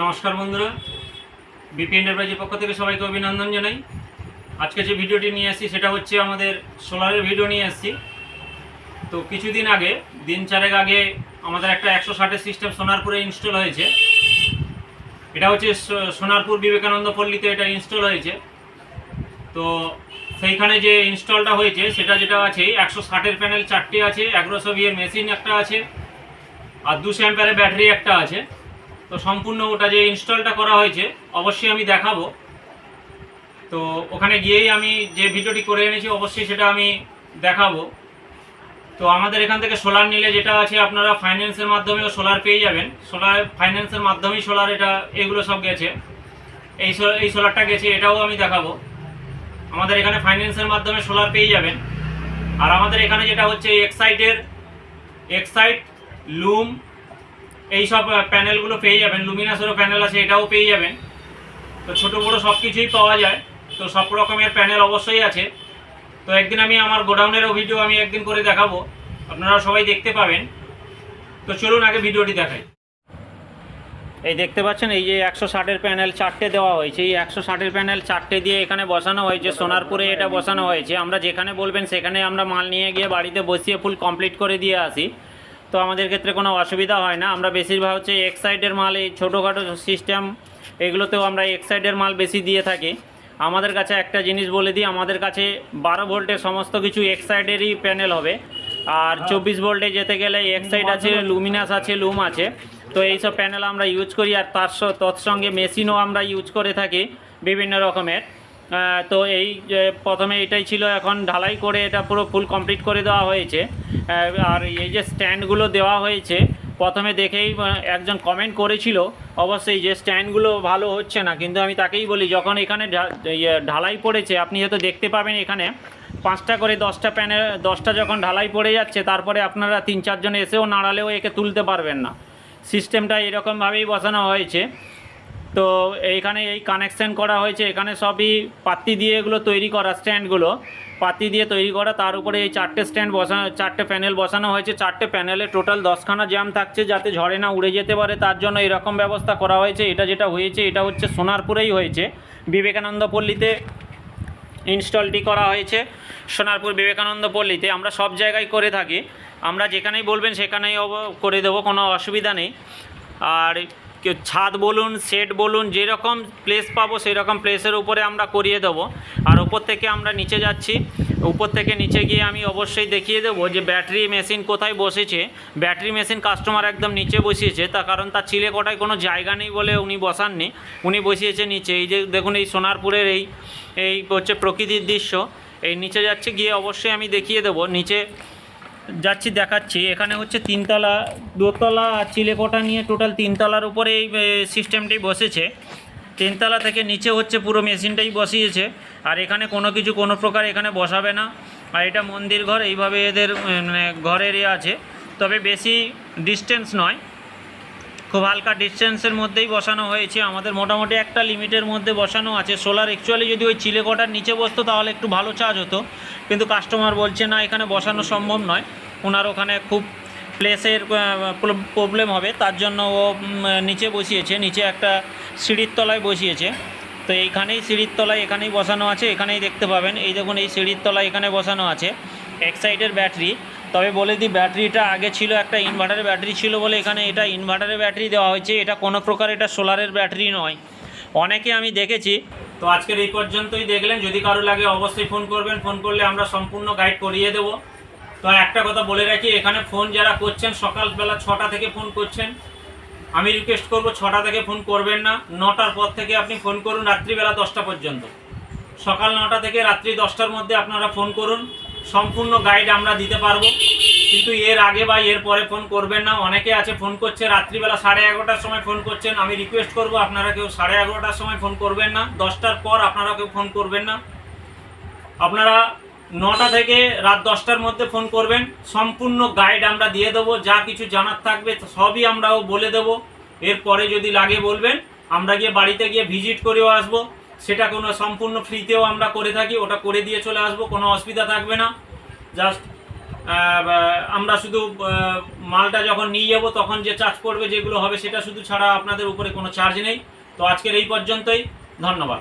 নমস্কার বন্ধুরা। বিপি এন্টারপ্রাইজের পক্ষ থেকে সবাইকে অভিনন্দন জানাই। আজকে যে ভিডিওটি নিয়ে আসছি, সেটা হচ্ছে আমাদের সোলারের ভিডিও নিয়ে আসছি। তো কিছুদিন আগে, দিন চারেক আগে আমাদের একটা একশো ষাটের সিস্টেম সোনারপুরে ইনস্টল হয়েছে। এটা হচ্ছে সোনারপুর বিবেকানন্দ পল্লীতে এটা ইনস্টল হয়েছে। তো সেইখানে যে ইনস্টলটা হয়েছে, সেটা যেটা আছে, একশো ষাটের প্যানেল চারটে আছে এগারোশো বিয়ের মেশিন একটা আছে, আর দুশো অ্যাম্পারের ব্যাটারি একটা আছে। তো সম্পূর্ণ ওটা যে ইনস্টলটা করা হয়েছে, অবশ্যই আমি দেখাবো। তো ওখানে গিয়েই আমি যে ভিডিওটি করে এনেছি, অবশ্যই সেটা আমি দেখাবো। তো আমাদের এখান থেকে সোলার নিলে যেটা আছে, আপনারা ফাইন্যান্সের মাধ্যমেও সোলার পেয়ে যাবেন। সোলার ফাইন্যান্সের মাধ্যমেই সোলার এটা, এগুলো সব গেছে। এই এই সোলারটা গেছে, এটাও আমি দেখাবো। আমাদের এখানে ফাইন্যান্সের মাধ্যমে সোলার পেয়ে যাবেন। আর আমাদের এখানে যেটা হচ্ছে এক্সাইটের এক্সাইট লুম এই সব প্যানেলগুলো পেয়ে যাবেন। লুমিনাসেরও প্যানেল আছে, এটাও পেয়ে যাবেন। তো ছোটো বড়ো সব কিছুই পাওয়া যায়। তো সব রকমের প্যানেল অবশ্যই আছে। তো একদিন আমি আমার গোডাউনেরও ভিডিও আমি একদিন করে দেখাবো। আপনারা সবাই দেখতে পাবেন। তো চলুন আগে ভিডিওটি দেখাই। এই দেখতে পাচ্ছেন, এই যে একশো ষাটের প্যানেল চারটে দেওয়া হয়েছে। এই একশো ষাটের প্যানেল চারটে দিয়ে এখানে বসানো হয়েছে। সোনারপুরে এটা বসানো হয়েছে। আমরা যেখানে বলবেন সেখানে আমরা মাল নিয়ে গিয়ে বাড়িতে বসিয়ে ফুল কমপ্লিট করে দিয়ে আসি। তো আমাদের ক্ষেত্রে কোনো অসুবিধা হয় না। আমরা বেশিরভাগ হচ্ছে এক সাইডের মাল এই ছোটোখাটো সিস্টেম এগুলোতেও আমরা এক সাইডের মাল বেশি দিয়ে থাকি। আমাদের কাছে একটা জিনিস বলে দিই আমাদের কাছে বারো ভোল্টের সমস্ত কিছু এক সাইডেরই প্যানেল হবে। আর চব্বিশ ভোল্টে যেতে গেলে এক সাইড আছে লুমিনাস আছে লুম আছে। তো এইসব প্যানেল আমরা ইউজ করি আর তার তৎসঙ্গে মেশিনও আমরা ইউজ করে থাকি বিভিন্ন রকমের। তো এই প্রথমে এটাই ছিল, এখন ঢালাই করে এটা পুরো ফুল কমপ্লিট করে দেওয়া হয়েছে। আর এই যে স্ট্যান্ডগুলো দেওয়া হয়েছে, প্রথমে দেখেই একজন কমেন্ট করেছিল, অবশ্যই যে স্ট্যান্ডগুলো ভালো হচ্ছে না, কিন্তু আমি তাকেই বলি, যখন এখানে ইয়ে ঢালাই পড়েছে, আপনি হয়তো দেখতে পাবেন এখানে, পাঁচটা করে দশটা প্যানেল দশটা যখন ঢালাই পড়ে যাচ্ছে, তারপরে আপনারা তিন চারজন এসেও নাড়ালেও একে তুলতে পারবেন না। সিস্টেমটা এরকমভাবেই বসানো হয়েছে। তো এইখানে এই কানেকশন করা হয়েছে, এখানে সবই পাত্তি দিয়ে এগুলো তৈরি করা, স্ট্যান্ডগুলো। পাত্তি দিয়ে তৈরি করা, তার উপরে এই চারটে স্ট্যান্ড বসানো, চারটে প্যানেল বসানো হয়েছে, চারটে প্যানেলে টোটাল দশখানা জ্যাম থাকছে যাতে ঝড়ে না উড়ে যেতে পারে, তার জন্য এরকম ব্যবস্থা করা হয়েছে। এটা যেটা হয়েছে, এটা হচ্ছে সোনারপুরেই হয়েছে। বিবেকানন্দ পল্লীতে ইনস্টলটি করা হয়েছে, সোনারপুর বিবেকানন্দ পল্লীতে। আমরা সব জায়গায় করে থাকি। আমরা যেখানেই বলবেন সেখানেই করে দেবো, কোনো অসুবিধা নেই। আর ছাদ বলুন সেট বলুন, যেরকম প্লেস পাবো সেই রকম প্লেসের উপরে আমরা করিয়ে দেবো। আর উপর থেকে আমরা নিচে যাচ্ছি। উপর থেকে নিচে গিয়ে আমি অবশ্যই দেখিয়ে দেবো যে ব্যাটারি মেশিন কোথায় বসেছে। ব্যাটারি মেশিন কাস্টমার একদম নিচে বসিয়েছে। তার কারণ তার চিলে কোটায় কোনো জায়গা নেই বলে উনি বসাননি। উনি বসিয়েছে নিচে। এই যে দেখুন, এই সোনারপুরের এই এই হচ্ছে প্রকৃতির দৃশ্য। এই নিচে যাচ্ছে গিয়ে অবশ্যই আমি দেখিয়ে দেবো। নিচে যাচ্ছি, দেখাচ্ছি। এখানে হচ্ছে তিনতলা, দোতলা আর চিলেকোটা নিয়ে টোটাল তিনতলার উপরে এই সিস্টেমটি বসেছে। তিনতলা থেকে নিচে হচ্ছে পুরো মেশিনটাই বসিয়েছে। আর এখানে কোনো কিছু, কোনো প্রকার এখানে বসাবে না। আর এটা মন্দির ঘর, এইভাবে এদের মানে ঘরের এ আছে। তবে বেশি ডিস্টেন্স নয়। খুব হালকা ডিস্টেন্সের মধ্যেই বসানো হয়েছে। আমাদের মোটামুটি একটা লিমিটের মধ্যে বসানো আছে। সোলার অ্যাকচুয়ালি যদি ওই চিলেকোটার নিচে বসতো, তাহলে একটু ভালো চার্জ হতো। কিন্তু কাস্টমার বলছে, না, এখানে বসানো সম্ভব নয়। ওনার ওখানে খুব প্লেসের প্রবলেম হবে। তার জন্য ও নিচে বসিয়েছে, নিচে একটা সিঁড়ির তলায় বসিয়েছে। তো এইখানেই সিঁড়ির তলায় এখানেই বসানো আছে, এখানেই দেখতে পাবেন। এই দেখুন, এই সিঁড়ির তলায় এখানে বসানো আছে। এক সাইডের ব্যাটারি তবে বলে দিই ব্যাটারিটা আগে ছিল একটা ইনভার্টারের ব্যাটারি ছিল বলে এখানে এটা ইনভার্টারের ব্যাটারি দেওয়া হয়েছে। এটা কোনো প্রকার এটা সোলারের ব্যাটারি নয়। অনেকে আমি দেখেছি তো আজকের এই পর্যন্তই দেখলেন। যদি কারও লাগে অবশ্যই ফোন করবেন। ফোন করলে আমরা সম্পূর্ণ গাইড করিয়ে দেবো। তো একটা কথা বলে রাখি, এখানে ফোন যারা করছেন, সকালবেলা ছটা থেকে ফোন করছেন, আমি রিকোয়েস্ট করব ছটা থেকে ফোন করবেন না। নটার পর থেকে আপনি ফোন করুন, রাত্রিবেলা দশটা পর্যন্ত। সকাল নটা থেকে রাত্রি দশটার মধ্যে আপনারা ফোন করুন। সম্পূর্ণ গাইড আমরা দিতে পারব। কিন্তু এর আগে বা এর পরে ফোন করবেন না। অনেকে আছে ফোন করছে, রাত্রিবেলা সাড়ে এগারোটার সময় ফোন করছেন। আমি রিকোয়েস্ট করব, আপনারা কেউ সাড়ে এগারোটার সময় ফোন করবেন না। দশটার পর আপনারা কেউ ফোন করবেন না। আপনারা নটা থেকে রাত দশটার মধ্যে ফোন করবেন। সম্পূর্ণ গাইড আমরা দিয়ে দেবো। যা কিছু জানার থাকবে, সবই আমরাও বলে দেবো। এরপরে যদি লাগে বলবেন, আমরা গিয়ে বাড়িতে গিয়ে ভিজিট করেও আসব। সেটা কোনো সম্পূর্ণ ফ্রিতেও আমরা করে থাকি, ওটা করে দিয়ে চলে আসব, কোনো অসুবিধা থাকবে না। জাস্ট আমরা শুধু মালটা যখন নিয়ে যাব, তখন যে চার্জ পড়বে যেগুলো হবে, সেটা শুধু ছাড়া আপনাদের উপরে কোনো চার্জ নেই। তো আজকের এই পর্যন্তই, ধন্যবাদ।